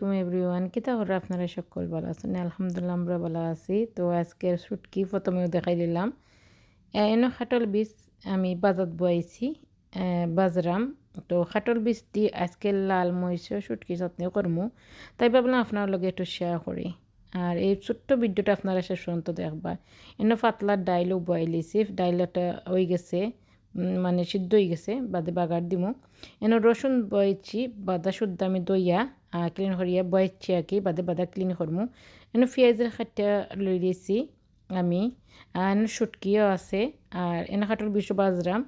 আলাইকুম এভরিওয়ান কিতা করে আপনারা সকল? ভালো আছেন? আলহামদুলিল্লাহ, আমরা ভালো আছি। তো আজকের শুটকি প্রথমেও দেখাই দিলাম। এনে খাটল বীজ আমি বাজাত বয়াইছি বাজরাম। তো খাটল বীজ দি আজকে লাল মরিচ শুটকি চাটনিও করমু। তাই ভাবলাম আপনার লগে একটু শেয়ার করি। আর এই ছোট্ট ভিডিওটা আপনারা শেষ পর্যন্ত দেখবা। এনে পাতলা ডাইলও বয়াইলিছি ডাইলটা হয়ে গেছে। মানে সিদ্ধ হয়ে গেছে, বাদে বাগার দিমু। এনে রসুন বয়েছি, বাদা শুদ্ধ আমি দইয়া ক্লিন করিয়া বয়েছি আর কি, বাদে বাদা ক্লিন করমু। এনে পেঁয়াজের খাটটা লই দিয়েছি আমি এনে শুটকিও আছে, আর এনে খাটর বিশ বাজরাম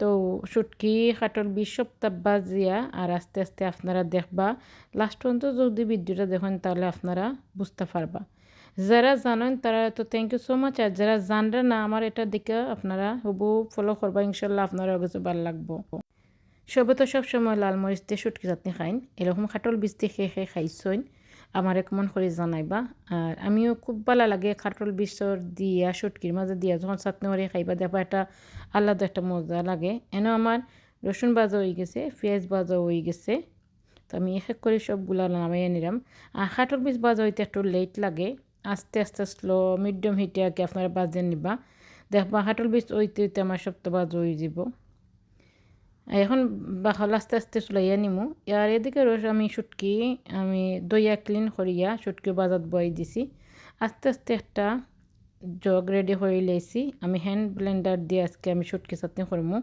তো শুটকি খাটর বিষ সপ্তাহ বাজিয়া, আর আস্তে আস্তে আপনারা দেখবা। লাস্ট পর্যন্ত যদি ভিডিওটা দেখেন, তাহলে আপনারা বুঝতে পারবা। যারা জানেন তারা তো থ্যাংক ইউ সো মাচ আর যারা জানরা না, আমার এটা দেখে আপনারা হবু ফলো করবা, ইনশাল্লাহ আপনারা কাছে ভালো লাগবো। সবে তো সবসময় লাল মরিচ দিয়ে শুটকি চাটনি খাইন, এরকম খাটল বীজ দিয়ে খেয়ে খেয়ে খাইছইন, আমার কেমন করে জানাইবা। আর আমিও খুব ভালো লাগে খাটল বিষর দিয়া, শুটকির মাঝে দিয়া, যখন চাটনি করে খাইবা, দেখবা একটা আলাদা একটা মজা লাগে। এনে আমার রসুন বাজা হয়ে গেছে, পেঁয়াজ বাজা হয়ে গেছে, তো আমি এক এক করে সবগুলা নামাইয়ে নিলাম। আর খাটল বীজ বাজা হইতে একটু লেট লাগে আস্তে আস্তে স্লো মিডিয়াম হিটে কি আপনারা বাজে নিবা। দেখবা হাটল বীজ ওইতে ওইতে আমার সপ্তাহ বাজ হয়ে যাব। এখন বাহল আস্তে আস্তে চলাইয়া নিমু। আর এদিকে রস আমি শুটকি, আমি দইয়া ক্লিন করিয়া শুটকি বাজাত বই দিছি। আস্তে আস্তে একটা জগ রেডি হয়ে লেছি আমি হ্যান্ড ব্লেন্ডার দিয়ে আজকে আমি শুটকি চাটনি করমু।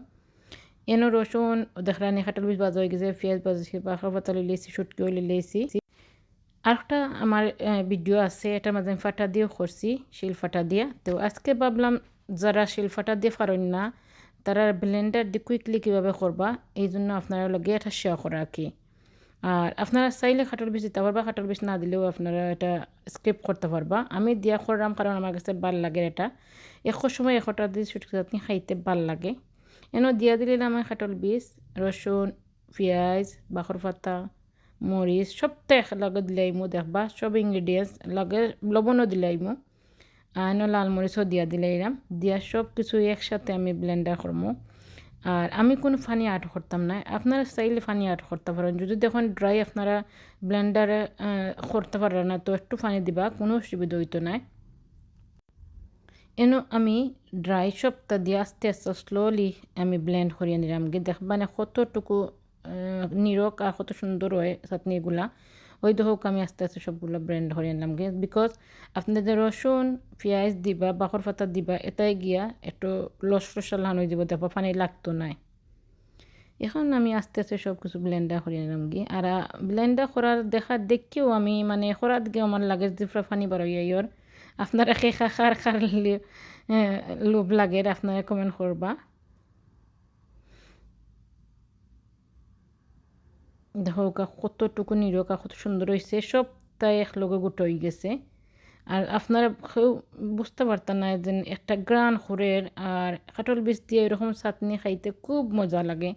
এনো রসুন দেখরানি খাটল বীজ বাজা হয়ে গেছে, পেঁয়াজ বাজাছি বাখা পাতা লেছি শুটকি হইলে লেছি আরেকটা আমার ভিডিও আছে, এটার মাঝে আমি ফাটা দিয়েও করছি, শিল ফাটা দিয়া। তো আজকে ভাবলাম, যারা শিল ফাটা দিয়ে পারেন না, তারা ব্লেন্ডার দিয়ে কুইকলি কীভাবে করবা, এই জন্য আপনারা লগে এটা শেয়ার করা কি। আর আপনারা চাইলে খাটর বেশি দিতে পারবা খাটর বেশি না দিলেও আপনারা এটা স্ক্রিপ করতে পারবা। আমি দিয়া করলাম কারণ আমার কাছে ভালো লাগে এটা। এশো সময় এশোটা দিয়ে ছুটকি চাটনি খাইতে ভালো লাগে। এনে দিয়া দিলে আমি খাটল বীজ, রসুন, পেঁয়াজ, বাখর পাতা মরিচ সবটা একলগে দিলাইমু দেখবা, সব ইনগ্রিডিয়েন্টস লগে লবণও দিলাইমু। আর লাল মরিচও দিয়া দিলাইলাম দিয়া সব কিছু একসাথে আমি ব্লেন্ডার করব আর আমি কোনো ফানি আর্ট করতাম না, আপনারা চাইলে ফানি আর্ট করতে পারেন। যদি দেখুন ড্রাই আপনারা ব্লেন্ডারে করতে পারেন না, তো একটু ফানি দিবা, কোনো অসুবিধা হইতো না। এনো আমি ড্রাই সবটা দিয়ে আস্তে আস্তে স্লোলি আমি ব্লেন্ড করিয়ে নিলাম, গিয়ে দেখবানে কতটুকু নিরক আর কত সুন্দর হয় চাটনিগুলা ওই হোক আমি আস্তে আস্তে সবগুলো ব্র্যান্ড ধরে নিলাম গে বিকজ আপনাদের রসুন, পেঁয়াজ দিবা বাকর পাতা দিবা, এটাই গিয়া একটু লস রসাল হয়ে যাব দেখো পানি লাগতো নাই। এখন আমি আস্তে আস্তে সব কিছু ব্লেন্ডার করে নিলাম গিয়ে আর ব্লেন্ডার করার দেখা দেখেও আমি মানে করার দিকে আমার লাগে যে পানি বার ইয়র আপনারা খেখা খার খার লোভ লাগে, আপনারা কমেন্ট করবা। দেখো কতটুকু নিরকা কত সুন্দর হয়েছে সব তাই একলগে গোট হয়ে গেছে আর আপনারা বুঝতে পারতেন না যে একটা গ্রান খুরের আর কাটল বীজ দিয়ে এরকম চাটনি খাইতে খুব মজা লাগে।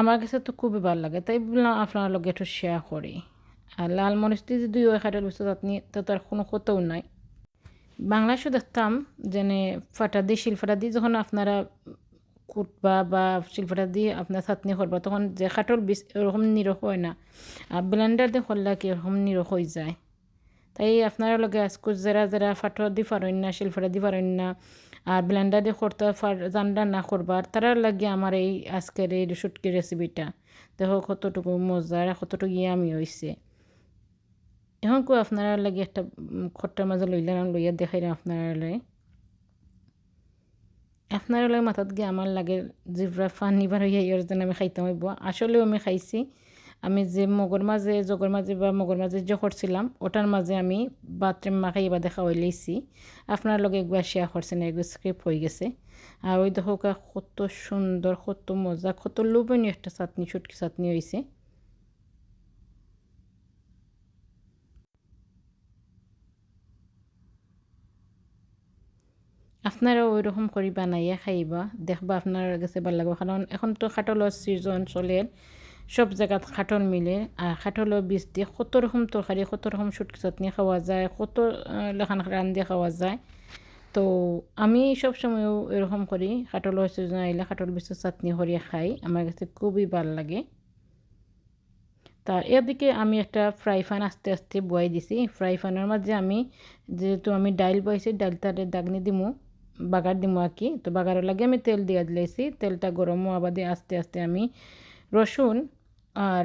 আমার কাছে তো খুবই ভালো লাগে, তাই বললাম আপনার লগে একটু শেয়ার করি আর লাল মরিচ দিয়ে যদি ওই বীজ চাটনি, তো তার কোনো কতও নাই। বাংলাদেশও দেখতাম যেনে ফাটা দিয়ে শিলফাটা দিয়ে যখন আপনারা কুটবা বা শিল্পটা দিয়ে আপনার চাটনি করবা তখন যে খাটর বিষ ওরকম নিরখ হয় না। আর ব্লেন্ডার দিয়ে করলে কি এরকম নিরখ হয়ে যায়। তাই আপনারা লগে আজকে যারা যারা ফাটর দি পারেন না শিল্পটা দি পারেন না আর ব্লেন্ডার দিয়ে করতে জানডা না করবার তারা লাগে আমার এই আজকের এই সুটকি রেসিপিটা দেখো কতটুকু মজার কতটুকু ইয়ামি হয়েছে এখন আপনারা লাগে একটা খট্টার মাঝে লইলাম লইয়া দেখাইলাম আপনারা আপনার লাগে মাথাত গিয়ে আমার লাগে জিব্রা ফানি বার হইয়া ইয়ার যেন আমি খাইতে হইব আসলেও আমি খাইছি। আমি যে মগর মাঝে জগর মাঝে বা মগর মাঝে যে করছিলাম ওটার মাঝে আমি বাথরুম মাখাই বা দেখা হয়ে লইছি আপনার লগে একবার শেয়ার করছেন একবার স্ক্রিপ্ট হয়ে গেছে। আর ওই দেখো কত সুন্দর কত মজা, কত লোভনীয় একটা চাটনি ছুটকি চাটনি হয়েছে আপনারা ওই রকম করে বানাইয়া খাইবা দেখবা আপনার কাছে ভালো লাগবে কারণ এখন তো খাটলের সিজন চলে সব জায়গাত খাটল মিলে আর খাটলের বীজ দিয়ে কত রকম তরকারি কত রকম সুটকি চাটনি খাওয়া যায় কত লেখান রান্ধি খাওয়া যায় তো আমি সবসময় এরকম করি খাটলের সিজন আইলে খাটল বীজের চাটনি করিয়া খাই আমার কাছে খুবই ভালো লাগে তা এদিকে আমি একটা ফ্রাই প্যান আস্তে আস্তে বয়াই দিছি ফ্রাই প্যানের মাঝে আমি যেহেতু আমি ডাইল বয়েছি ডাইলটারে দাগনি দিমু বাগার দিমু আর কি তো বাগারের লাগে আমি তেল দিয়া দিলেছি তেলটা গরম হওয়া বাদে আস্তে আস্তে আমি রসুন আর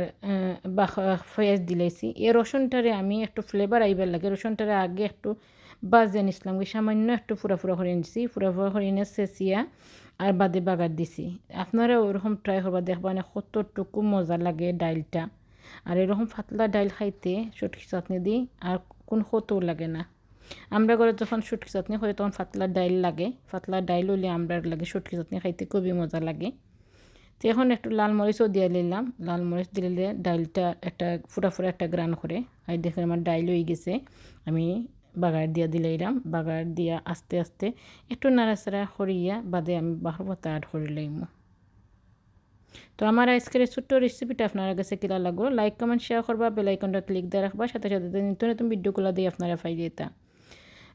ফয়েজ দিলেছি এই রসুনটারে আমি একটু ফ্লেভার আইবার লাগে। রসুনটারে আগে একটু বাজে নিছিলাম। সামান্য একটু ফুরা ফুরা করে নিছি ফুরা ফুরা করে নিয়ে চেঁচিয়া আর বাদে বাগার দিছি। আপনারা ওরকম ট্রাই করবা দেখবানে কতটুকু মজা লাগে ডাইলটা। আর এরকম পাতলা ডাইল খাইতে শুটকি চাটনি দিই। আর কোন কতও লাগে না। আমরা ঘরে যখন শুটকি চাটনি খাই তখন পাতলা ডাইল লাগে। পাতলা ডাইল হলে আমরা লাগে শুটকি চাটনি খাইতে খুবই মজা লাগে। তো এখন একটু লাল মরিচও দিয়ে নিলাম। লাল মরিচ দিলে ডাইলটা একটা, ফুটা ফুটা একটা গ্রান করে। আর দেখে আমার ডাইল হয়ে গেছে। আমি বাগার দিয়া দিলাইলাম। বাগার দিয়া আস্তে আস্তে একটু নাড়াচাড়া করিয়া বাদে আমি বাহর পাতা আড করে লইম। তো আমার আজকের ছোট্ট রেসিপিটা আপনার কাছে কিলা লাগল? লাইক কমেন্ট শেয়ার করবা। বেলাইকনটা ক্লিক দিয়ে রাখবা। সাথে সাথে নতুন নতুন ভিডিওগুলো দিয়ে আপনারা ফাই দিতা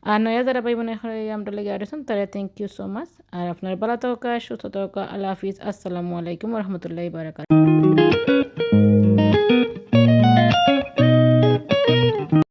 আর নয়া যারা ভাই বোন আমরা লেগে আসছেন তারা থ্যাংক ইউ সো মাচ আর আপনার ভালো থাকা সুস্থ থাকা আল্লাহ হাফিজ আসসালামু আলাইকুম রহমতুল্লাহ বারাকাত